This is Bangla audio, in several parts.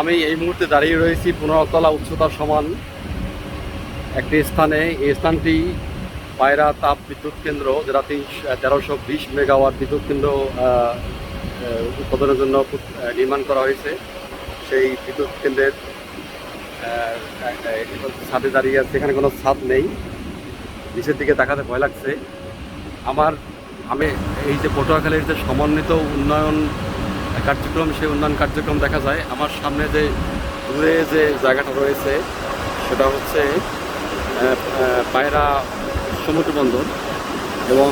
আমি এই মুহূর্তে দাঁড়িয়ে রয়েছি পনেরো তলা উচ্চতার সমান একটি স্থানে। এই স্থানটি পায়রা তাপ বিদ্যুৎ কেন্দ্র, যেটা তিন তেরোশো বিশ মেগাওয়াট বিদ্যুৎ কেন্দ্র উৎপাদনের জন্য নির্মাণ করা হয়েছে। সেই বিদ্যুৎ কেন্দ্রের ছাদে দাঁড়িয়ে আছে, এখানে কোনো ছাদ নেই। নিচের দিকে তাকাতে ভয় লাগছে। আমার, আমি এই যে পটুয়াখালীর যে সমন্বিত উন্নয়ন কার্যক্রম, সেই উন্নয়ন কার্যক্রম দেখা যায়। আমার সামনে যে দূরে যে জায়গাটা রয়েছে, সেটা হচ্ছে পায়রা সমুদ্র বন্দর এবং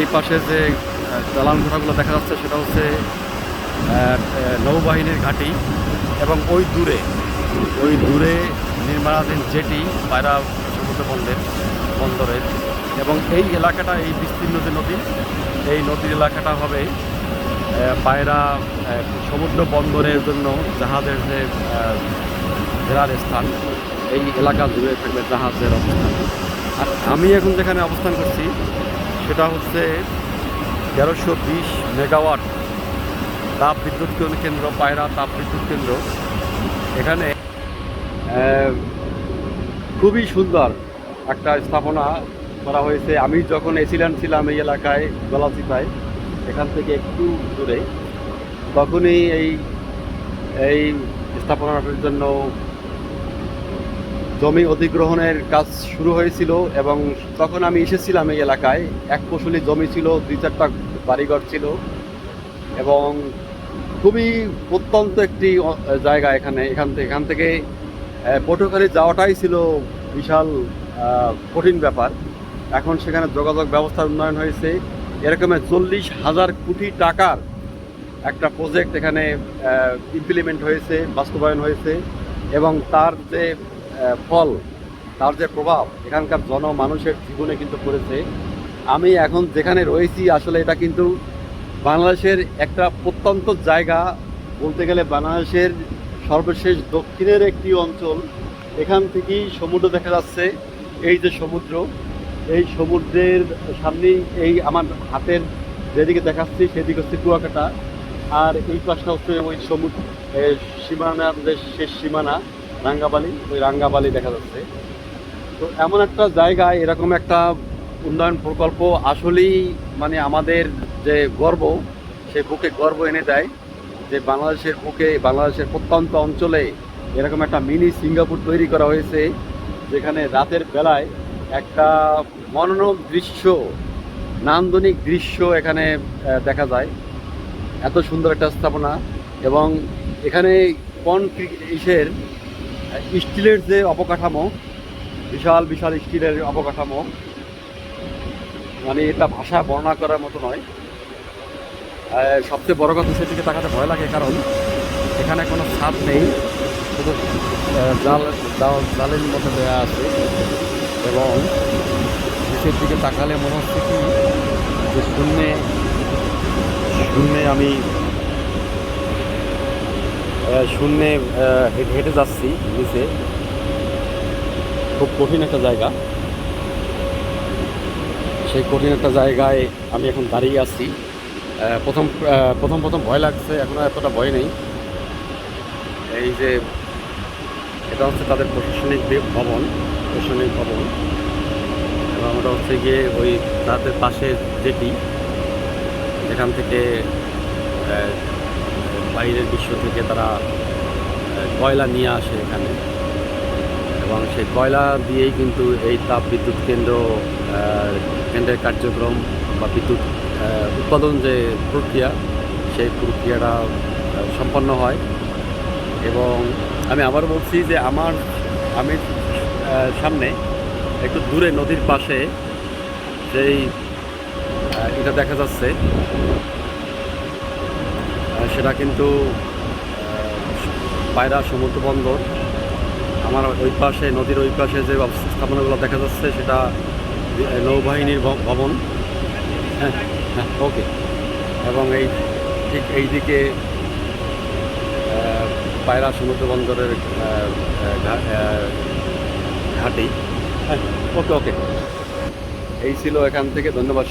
এই পাশে যে দালান ঘোড়াগুলো দেখা যাচ্ছে, সেটা হচ্ছে নৌবাহিনীর ঘাঁটি এবং ওই দূরে ওই দূরে নির্মাণাধীন জেটি পায়রা সমুদ্র বন্দরের বন্দরের এবং এই এলাকাটা, এই বিস্তীর্ণ যে নদী, এই নদীর এলাকাটা হবে পায়রা সমুদ্র বন্দরের জন্য জাহাজের যে ঘেরার স্থান, এই এলাকা জুড়ে থাকবে জাহাজের অবস্থান। আর আমি এখন যেখানে অবস্থান করছি, সেটা হচ্ছে তেরোশো বিশ মেগাওয়াট তাপ বিদ্যুৎ কেন্দ্র পায়রা তাপ বিদ্যুৎ কেন্দ্র। এখানে খুবই সুন্দর একটা স্থাপনা করা হয়েছে। আমি যখন এসিল্যান্ড ছিলাম এই এলাকায় গলাচিপায় এখান থেকে একটু দূরে তখনই এই এই স্থাপনার জন্য জমি অধিগ্রহণের কাজ শুরু হয়েছিল এবং তখন আমি এসেছিলাম এই এলাকায়। এক ফসলি জমি ছিল দুই চারটা বাড়িঘর ছিল এবং খুবই প্রত্যন্ত একটি জায়গা এখানে এখান থেকে এখান থেকে আহ, যাওয়াটাই ছিল বিশাল কঠিন ব্যাপার। এখন সেখানে যোগাযোগ ব্যবস্থার উন্নয়ন হয়েছে। এরকমের চল্লিশ হাজার কোটি টাকার একটা প্রজেক্ট এখানে ইমপ্লিমেন্ট হয়েছে, বাস্তবায়ন হয়েছে এবং তার যে ফল, তার যে প্রভাব এখানকার জনমানুষের জীবনে কিন্তু পড়েছে। আমি এখন যেখানে রয়েছি, আসলে এটা কিন্তু বাংলাদেশের একটা প্রত্যন্ত জায়গা। বলতে গেলে বাংলাদেশের সর্বশেষ দক্ষিণের একটি অঞ্চল। এখান থেকেই সমুদ্র দেখা যাচ্ছে। এই যে সমুদ্র এই সমুদ্রের সামনেই এই আমার হাতের যেদিকে দেখাচ্ছি, সেদিকে হচ্ছে কুয়াকাটা। আর এই পাশটা হচ্ছে ওই সমুদ্র সীমানার যে শেষ সীমানা রাঙ্গাবালি ওই রাঙ্গাবালি দেখা যাচ্ছে। তো এমন একটা জায়গায় এরকম একটা উন্নয়ন প্রকল্প আসলেই মানে আমাদের যে গর্ব, সে বুকে গর্ব এনে দেয় যে বাংলাদেশের বুকে, বাংলাদেশের প্রত্যন্ত অঞ্চলে এরকম একটা মিনি সিঙ্গাপুর তৈরি করা হয়েছে, যেখানে রাতের বেলায় একটা মনোরম দৃশ্য, নান্দনিক দৃশ্য এখানে দেখা যায়। এত সুন্দর একটা স্থাপনা এবং এখানে কনক্রিট ইসের স্টিলের যে অবকাঠামো, বিশাল বিশাল স্টিলের অবকাঠামো মানে এটা ভাষা বর্ণনা করার মতো নয়। সবচেয়ে বড় কথা সেদিকে তাকাতে ভয় লাগে, কারণ এখানে কোনো ছাদ নেই, শুধু জাল- জালের মতো দেওয়া আছে। এবং নিচের দিকে তাকালে মনে হচ্ছে কি যে শূন্যে শূন্যে আমি শূন্যে হেঁটে যাচ্ছি নিচে। খুব কঠিন একটা জায়গা। সেই কঠিন একটা জায়গায় আমি এখন দাঁড়িয়ে আছি। প্রথম প্রথম প্রথম ভয় লাগছে এখনও এতটা ভয় নেই। এই যে, এটা হচ্ছে তাদের প্রশাসনিক ভবন। প্রশাসনিক ভবন। এবং ওটা হচ্ছে গিয়ে ওই তাদের পাশে যেটি, যেখান থেকে বাইরের বিশ্ব থেকে তারা কয়লা নিয়ে আসে এখানে। এবং সেই কয়লা দিয়েই কিন্তু এই তাপ বিদ্যুৎ কেন্দ্র কেন্দ্রের কার্যক্রম বা বিদ্যুৎ উৎপাদন যে প্রক্রিয়া, সেই প্রক্রিয়াটা সম্পন্ন হয়। এবং আমি আবার বলছি যে আমার, আমি সামনে, একটু দূরে নদীর পাশে, যেই এটা দেখা যাচ্ছে সেটা কিন্তু পায়রা সমুদ্র বন্দর। আমার ওই পাশে, নদীর ওই পাশে যে স্থাপনাগুলো দেখা যাচ্ছে, সেটা নৌবাহিনীর ভবন। হ্যাঁ হ্যাঁ ওকে। এবং এই, ঠিক এই দিকে পায়রা সমুদ্র বন্দরের আহ, আহ, ঘা- আহ, ঘাটি হ্যাঁ ওকে ওকে। এই ছিল এখান থেকে ধন্যবাদ।